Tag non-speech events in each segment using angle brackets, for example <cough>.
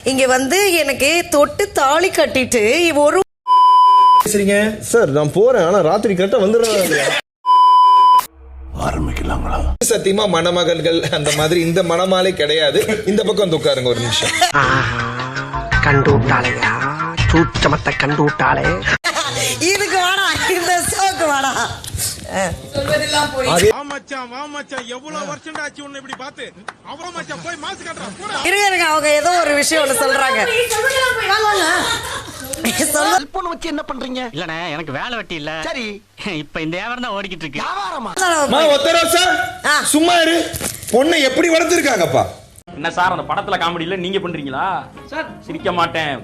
இங்க வந்து எனக்கு தொட்டு தாலி கட்டிட்டு ஒரு பேசுறீங்க? சார் நான் போறேன். ஆனா ராத்திரி கரெக்டா வந்துடுறேன். சத்தியமா மணமகள்கள் அந்த மாதிரி இந்த மணமாலே கிடையாது. இந்த பக்கம் வந்து உட்காருங்க ஒரு நிமிஷம். கண்டு விட்டாளையா சூச்சமத்தை கண்டு விட்டாளே <laughs> இதுக்கு இருங்க இருங்க அவங்க ஏதோ ஒரு விஷயம் ஒண்ணு சொல்றாங்க. சொல்ல செல்போன் வச்சு என்ன பண்றீங்க? இல்லண்ணே எனக்கு வேலை வெட்டி இல்ல. சரி. இப்ப இந்த வியாபாரம் தான் ஓடிக்கிட்டு இருக்கு. சும்மா இரு. பொண்ணை எப்படி வளர்த்துருக்காங்கப்பா? என்ன சார் அந்த படத்துல காமெடியில நீங்க பண்றீங்களா? சார். சிரிக்க மாட்டேன்.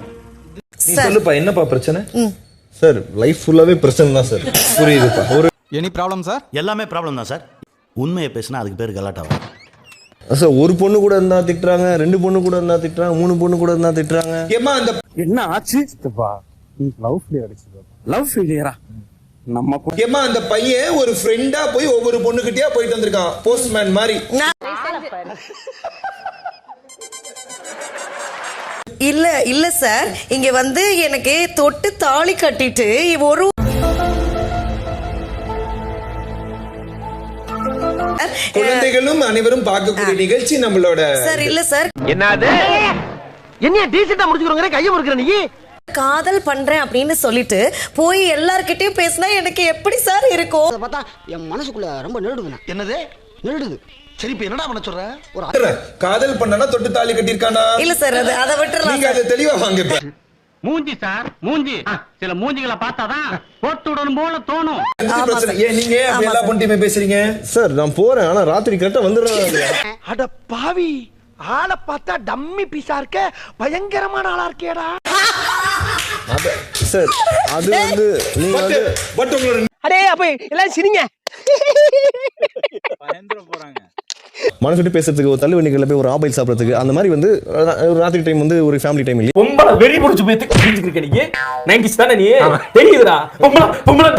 நீ. சொல்லுப்பா என்னப்பா பிரச்சனை? சார் லைஃப் ஃபுல்லாவே பிரச்சனை தான் சார். புரியுதுப்பா. ஒரு எனி ப்ராப்ளம் சார் எல்லாமே ப்ராப்ளம் தான் சார் உண்மையை பேசினா அதுக்கு பேர் கலாட்டாகும் சார் ஒரு பொண்ணு கூட இருந்தா திட்டுறாங்க ரெண்டு பொண்ணு கூட இருந்தா திட்டுறாங்க மூணு பொண்ணு கூட இருந்தா திட்டுறாங்க. ஏமா அந்த என்ன ஆச்சு? லவ் ஃபெயிலியர் லவ் ஃபெயிலியரா நம்ம ஏமா அந்த பையன் ஒரு ஃப்ரெண்டா போய் ஒவ்வொரு பொண்ணுகிட்டயா போயிட்டு வந்திருக்கான் போஸ்ட்மேன் மாதிரி. இல்ல இல்ல சார் இங்க வந்து எனக்கு தொட்டு தாலி கட்டிட்டு ஒரு குழந்தைகளும் அனைவரும் பார்க்கக்கூடிய நிகழ்ச்சி நம்மளோட சார் இல்ல சார். என்னது? என்னைய டீசெண்டா முடிச்சுக்கிறோங்க கையை முறுக்கிற நீ? காதல் பண்றேன் அப்படின்னு சொல்லிட்டு போய் எல்லார்கிட்டயும் பேசினா எனக்கு எப்படி சார் இருக்கும்? அதை பார்த்தா என் மனசுக்குள்ள ரொம்ப நெருடுதுண்ணா. என்னது? நெருடுது. சரி இப்ப என்னடா பண்ண சொல்ற? ஒரு காதல் பண்ணனா தொட்டு தாலி கட்டியிருக்கானா? இல்ல சார் அது அதை விட்டுறலாம் நீங்க அதை தெளிவா வாங்க இப்ப. மூஞ்சி சார் மூஞ்சி. சில மூஞ்சிகளை பார்த்தாதான் போட்டு விடணும் போல தோணும். ஏன் நீங்க எல்லா பொண்ணுமே பேசுறீங்க? சார் நான் போறேன். ஆனா ராத்திரி கரெக்டா வந்துடுறேன். அட பாவி. ஆளை பார்த்தா டம்மி பீஸா இருக்க. பயங்கரமான ஆளா இருக்கேடா. சார் அது வந்து நீங்க பட் வந்து பட் உங்களோட அடே அப்ப எல்லாம் சிரிங்க. மனசு விட்டு பேசுறதுக்கு ஒரு தள்ளு வண்டிகளில் போய் ஒரு ஆபைல் சாப்பிட்றதுக்கு அந்த மாதிரி வந்து ஒரு ராத்திரி டைம் வந்து ஒரு ஃபேமிலி டைம் இல்லையா. பொம்பளை வெறி புடிச்சு போய் புரிஞ்சுக்கிருக்க நீ. நைன்டிஸ் தானே நீ? தெரியுதுடா. பொம்பளை பொம்பளை.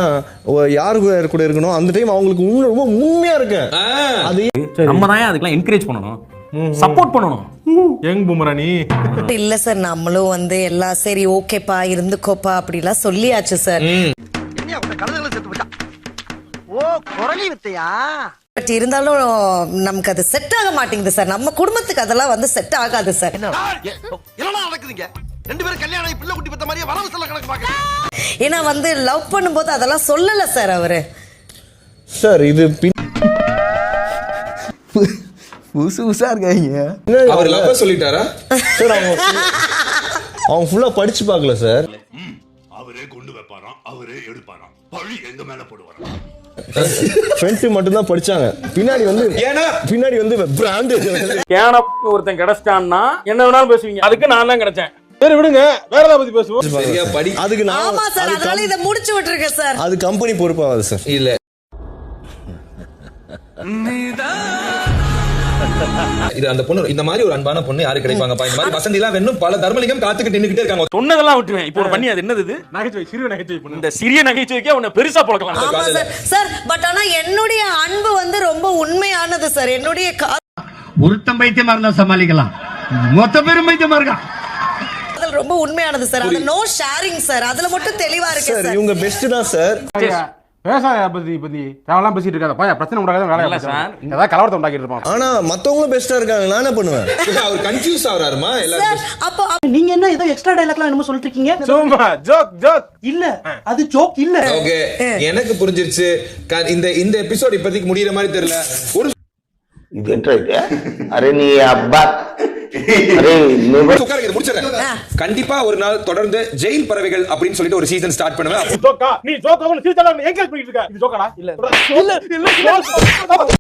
ஒரு யாரு கூட இருக்கணும்? அந்த டைம் அவங்களுக்கு உண்மை ரொம்ப உண்மையா இருக்கேன் அது நம்ம தான் அதுக்கெல்லாம் என்கரேஜ் பண்ணணும்? சப்போர்ட் பண்ணணும். யங் புமரா நீ. இல்ல சார் நம்மளும் வந்து எல்லாம் சரி ஓகேப்பா இருந்துக்கோப்பா அப்படிலாம் சொல்லியாச்சு சார். என்ன அவங்க கழுதுகளை செத்து போச்சா ஓ குரலி வித்தையா? பட் இருந்தாலும் நமக்கு அது செட் ஆக மாட்டேங்குது சார் நம்ம குடும்பத்துக்கு அதெல்லாம் வந்து செட் ஆகாது சார் என்னடா நடக்குதுங்க? ரெண்டு பேரும் கல்யாணம் ஆகி பிள்ளை குட்டி பத்த மாதிரியே வரவு செல்ல கணக்கு பாக்க ஏன்னா வந்து லவ் பண்ணும்போது அதெல்லாம் சொல்லல சார் அவரு. சார் இது பின் புதுசு புதுசா இருக்காங்க அவர் லவ் சொல்லிட்டாரா? சார் அவங்க அவங்க ஃபுல்லா படிச்சு பார்க்கல சார் அவரே கொண்டு வைப்பாராம் அவரே எடுப்பாராம். பழி எங்க மேல போடுவாராம்? ஃப்ரெண்ட்ஸ் மட்டும் தான் படிச்சாங்க. பின்னாடி வந்து ஏன்னா? பின்னாடி வந்து பிராண்டு கேன ஒருத்தன் கிடைச்சிட்டான்னா என்ன வேணாலும் பேசுவீங்க. அதுக்கு நான் தான் கிடைச்சேன். சரி விடுங்க. வேற ஏதாவது பத்தி பேசுவோம்? சரியா படி அதுக்கு நான் ஆமா சார் அது அதனால இதை முடிச்சு விட்டுருக்கேன் சார். அது கம்பெனி பொறுப்பாகாது சார். இல்ல. இது அந்த பொண்ணு இந்த மாதிரி ஒரு அன்பான பொண்ணு யாரு கிடைப்பாங்கப்பா? இந்த மாதிரி வசந்தி எல்லாம் வேணும் பல தர்மலிங்கம் காத்துக்கிட்டு நின்னுக்கிட்டே இருக்காங்க. சொன்னதெல்லாம் விட்டுருவேன். இப்போ ஒரு பண்ணி அது என்னது இது? நகைச்சுவை சிறு நகைச்சுவை பண்ணு. இந்த சிறிய நகைச்சுவைக்கே உன்னை பெருசா பழக்கலாம். சார். சார் பட் ஆனா என்னுடைய அன்பு வந்து ரொம்ப உண்மையானது சார். என்னுடைய ஒருத்தன் பைத்தியமா இருந்தா சமாளிக்கலாம். மொத்த பேரும் பைத்தியமா இருக்கான் ரொம்ப உண்மையானது சார். அது நோ ஷேரிங் சார். அதுல மட்டும் தெளிவா இருக்கேன் சார் சார். இவங்க பெஸ்ட் தான் சார். விவசாய பத்தி பத்தி தேவையெல்லாம் பேசிட்டு இருக்காத. பாயா பிரச்சனை உண்டாக வேலை இல்ல சார். ஏதாவது கலவரத்தை உண்டாக்கிட்டு இருப்பான். ஆனா மத்தவங்களும் பெஸ்டா இருக்காங்க. நான் என்ன பண்ணுவேன்? அவர் கன்ஃபியூஸ் ஆகுறாருமா? எல்லாரும் அப்போ நீங்க என்ன ஏதோ எக்ஸ்ட்ரா டைலாக்லாம் என்னமோ சொல்லிட்டு இருக்கீங்க சும்மா ஜோக் ஜோக் இல்ல அது ஜோக் இல்ல. ஓகே எனக்கு புரிஞ்சிருச்சு. இந்த இந்த எபிசோட் இப்போதைக்கு முடியற மாதிரி தெரியல. ஒரு அரே நீ அப்பா கண்டிப்பா ஒரு நாள் தொடர்ந்து ஜெயில் பறவைகள் அப்படின்னு சொல்லிட்டு ஒரு சீசன் ஸ்டார்ட் பண்ணுவேன் ஜோக்கா நீ ஜோக்கா என்கரேஜ் பண்ணிட்டு இருக்க இது ஜோக்காடா இல்ல இல்ல இல்ல